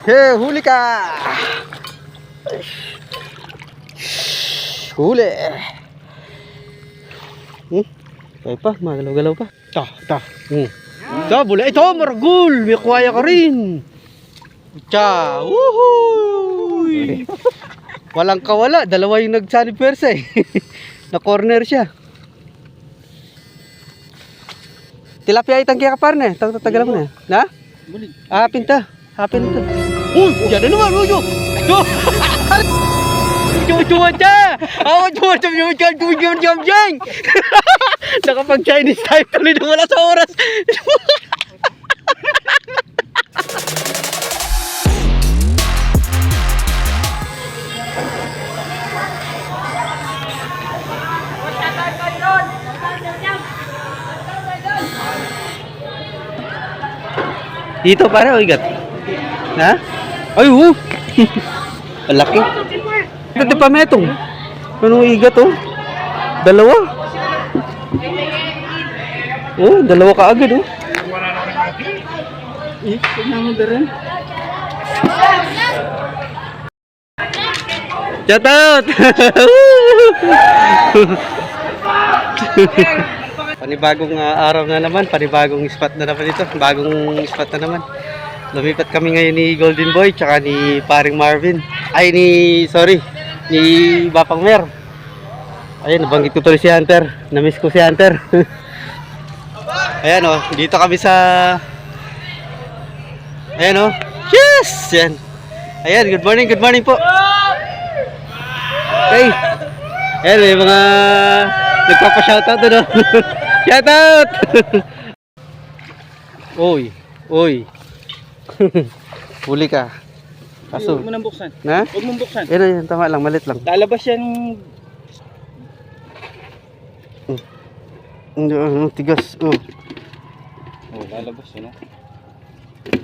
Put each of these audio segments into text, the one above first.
He, huli ka! Huli! Hmm? Kaya pa, magalaw-galaw pa. Ta, ta. Hmm. Ta, bula. Ito, maragul! May kuwaya ka rin! Cha! Woohoo! Walang kawala. Dalawa yung nagsani persa eh. Na corner siya. Tilapia itang kaya ka parne. Tagalan mo na. Na? Hapin ta. Hapin ta. Uy! Yan na naman! Uy! Uy! Chuchuan siya! Ako chuchuan siya! Chuchuan! Chuchuan! Chuchuan! Nakapag Chinese tayo tuloy na wala sa oras. Dito pare, oh, igat. Ha? Ay, oh! Ang laki. Ito pa metong. Anong igat, oh? Dalawa. Oh, dalawa ka agad, oh. Eh, tignan mo rin. Shout out! panibagong ah, araw na naman, panibagong spot na naman ito. Bagong spot na naman. Lumipat kami ngayon ni Golden Boy tsaka ni paring Marvin. Ay ni, sorry, ni Bapang Mer. Ayun, nabanggit ko tuloy si Hunter. Namiss ko si Hunter. Ayan oh, dito kami sa Ayan oh. Yes! Yan. Ayan, good morning, good morning po. Hey. Ayan, may mga nagpapa-shoutout ano. Shoutout! Oy, oy. Huli ka. Kaso, Huwag mo nang buksan. na? Huwag mong buksan. Ayan, ayan, tama lang, malit lang. Lalabas yan. Hindi, ano, tigas. Oh. Oh, lalabas yan. ah.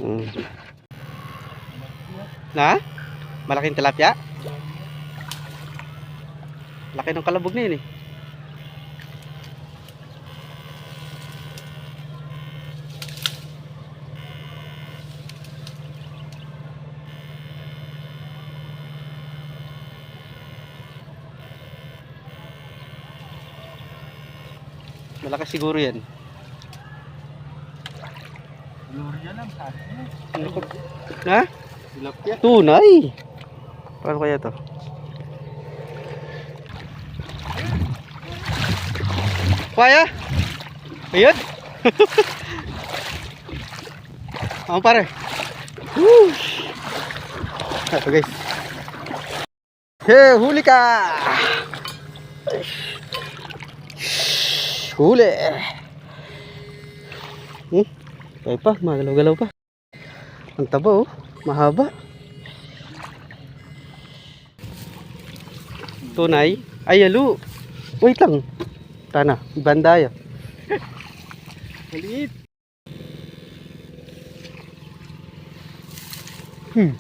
Mm. Na? Malaking tilapia? Laki ng kalabog na yun eh. Malakas siguro yan. Gloria lang sa Ha? Tilapia. Tunay. Paano kaya to? Kaya? Ayun. Ang pare. Ito guys. Hey, huli ka! Huli. Hmm? Kaya pa, magalaw-galaw pa. Ang taba oh, mahaba. Tunay. Ay, alo. Wait lang. Tana, bandaya. Maliit. Hmm.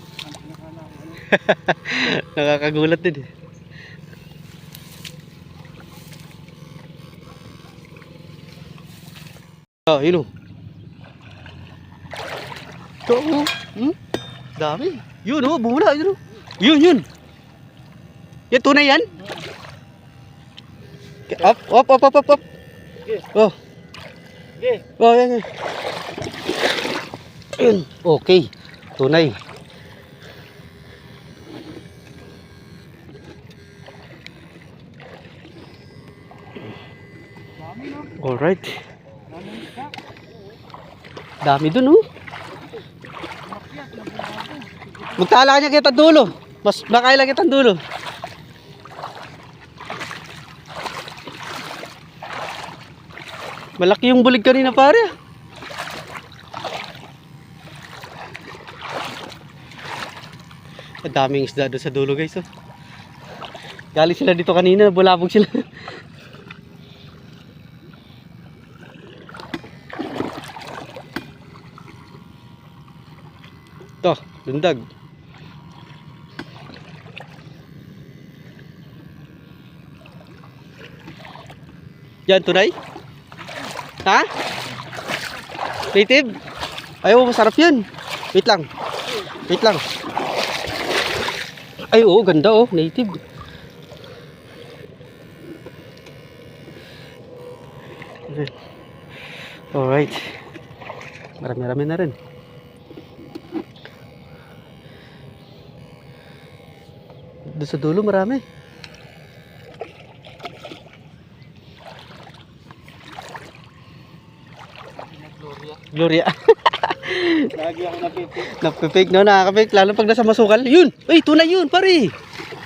Nakakagulat din eh. Oh, yun oh. Ito oh. Hmm? Dami. Yun oh, bumula. Yun oh. Yun, yun. Yan, tunay yan. Up, up, up, up, up, up. Sige. Oh, Sige. oh, yan, yan. Okay. Tunay. Alright. Dami dun oh. Magtala niya kita dulo. Mas makaila kita dulo. Malaki yung bulig kanina pare. Ang daming isda doon sa dulo guys. Oh. Galing sila dito kanina, bulabog sila. Ito, lundag. Yan, tunay? Ha? Native? Ayaw, masarap yun. Wait lang. Wait lang. Ay, oo, ganda oh. Native. Alright. Marami-rami na rin. Doon sa dulo marami. Gloria. Lagi ako napipit. Napipake no, nakakapake. Lalo pag nasa masukal. Yun! Uy, tunay yun, pare!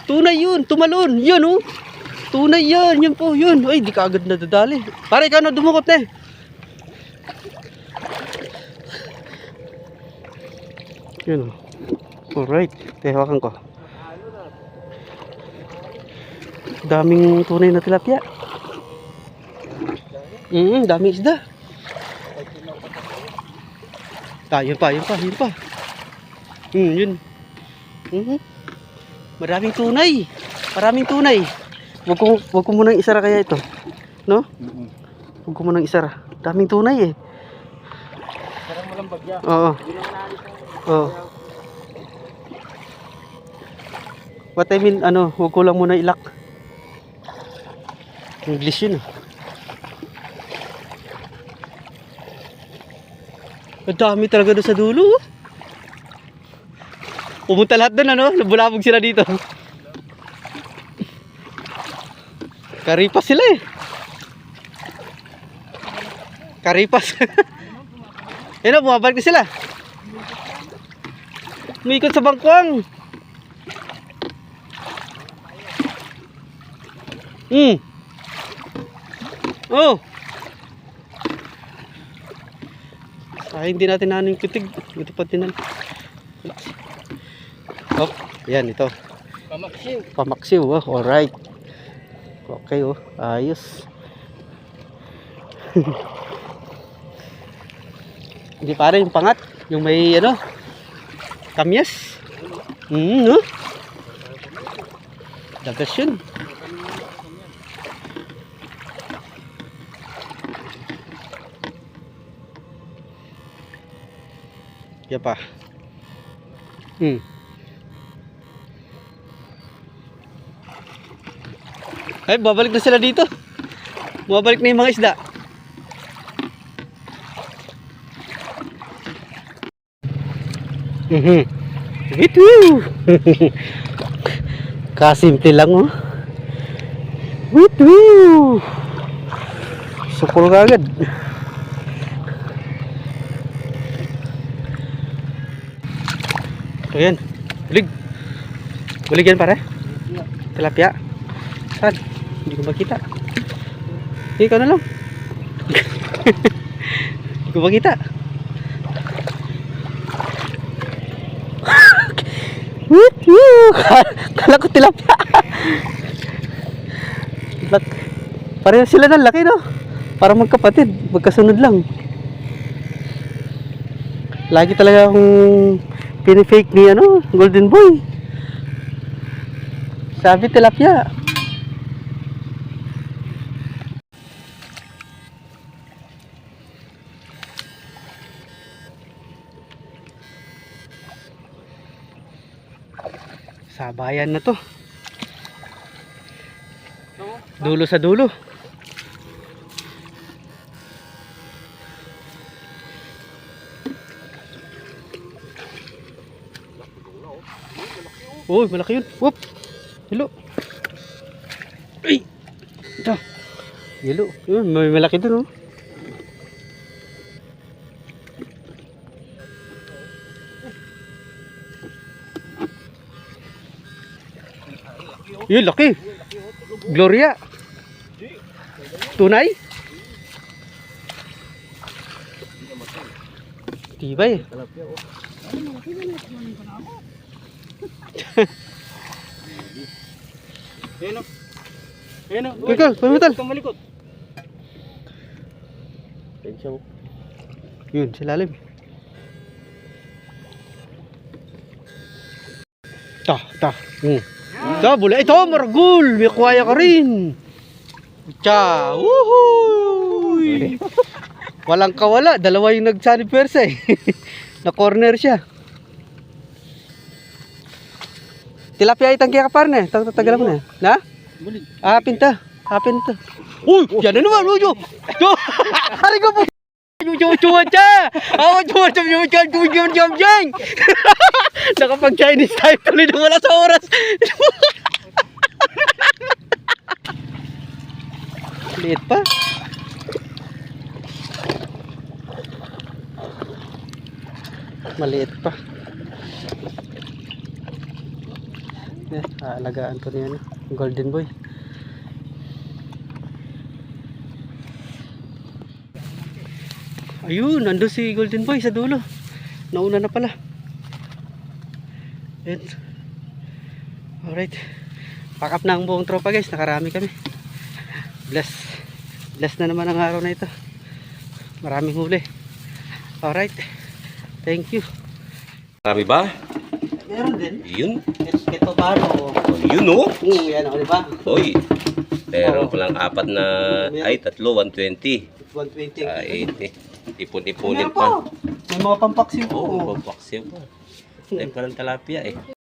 Tunay yun, tumalon. Yun, oh. Tunay yan, yan po, yun. Uy, di ka agad nadadali. Pare, ikaw na dumukot na eh. Yun, oh. Alright, tehawakan ko. Daming tunay na tilapia. Mm, daming isda. Ah, yun pa, yun pa, yun pa. Hmm, yun. Mhm. Maraming tunay. Maraming tunay. Wag ko, wag ko munang isara kaya ito. No? Wag ko munang isara. Daming tunay eh. Parang walang bagya. Oo. Oo. What I mean, ano, wag ko lang muna ilak. English yun eh. Ang dami talaga doon sa dulo. oh. Pumunta lahat doon ano, nabulabog sila dito. Karipas sila eh. Karipas. Yan o, bumabalik na sila. Umikot sa bangkwang. Hmm. Oh. Sayang hindi natin ano yung kitig. Ito pa tinan. Oh, yan ito. pamaksiw. Pamaksiw, oh. Alright. Okay, oh. Ayos. Hindi pare yung pangat. Yung may ano. Kamyas. Hmm, no? The best yun. Yan pa. Hmm. Ay, babalik na sila dito. Babalik na yung mga isda. Mhm. Ito. Kasimple lang oh. Ito. Sukol ka agad. Ayan. Bulig. Bulig yan pare. Tilapia. Saan? Hindi ko makita. Ikaw na lang. Hindi ko makita. Kala ko tilapia. Pareho sila ng laki no? Para magkapatid, magkasunod lang. Lagi talaga akong pinifake ni ano, Golden Boy. Sabi tilapia. Sabayan na to. Dulo sa dulo. Uy, malaki yun. Whoop. Hello. Ay. Ito. Hello. Yun, may malaki dun oh. Yun, laki. Gloria. Tunay? Tibay. Oh. Ayun o. Ayun o. Ikaw, malikot. Yun, sa lalim. Ta, ta. Hmm. Ta, bula. Ito, maragul. May kuwaya ka rin. Cha. Woohoo! Walang kawala. Dalawa yung persa eh. Na corner siya. Tilapia itang kaya ka parne. Tang tatagalan mo na. Na? Apin ta. Apin ta. Uy, yan na naman, Ujo. Jo. Hari ko po. Ujo, ujo, ujo. Ako, ujo, ujo, ujo, ujo, ujo, ujo, ujo, ujo. Nakapag Chinese tayo tuloy na wala sa oras. Liit pa. Maliit pa. Eh, aalagaan ko niya, golden boy. Ayun, nandun si golden boy sa dulo. Nauna na pala. Ayun. Alright. Pack up na ang buong tropa guys. Nakarami kami. Bless. Bless na naman ang araw na ito. Maraming huli. Alright. Thank you. Marami ba? Meron din. Yun. Ito paro. Oh, yun oh. Hmm, yan ako, di ba? Oy. Meron palang apat na, ay tatlo, 120. 120. Ah, 80. Ipon-ipunin Meron pa. May mga pampaksiw po. Oo, oh, papaksiw pa. Tayo pa ng talapia eh.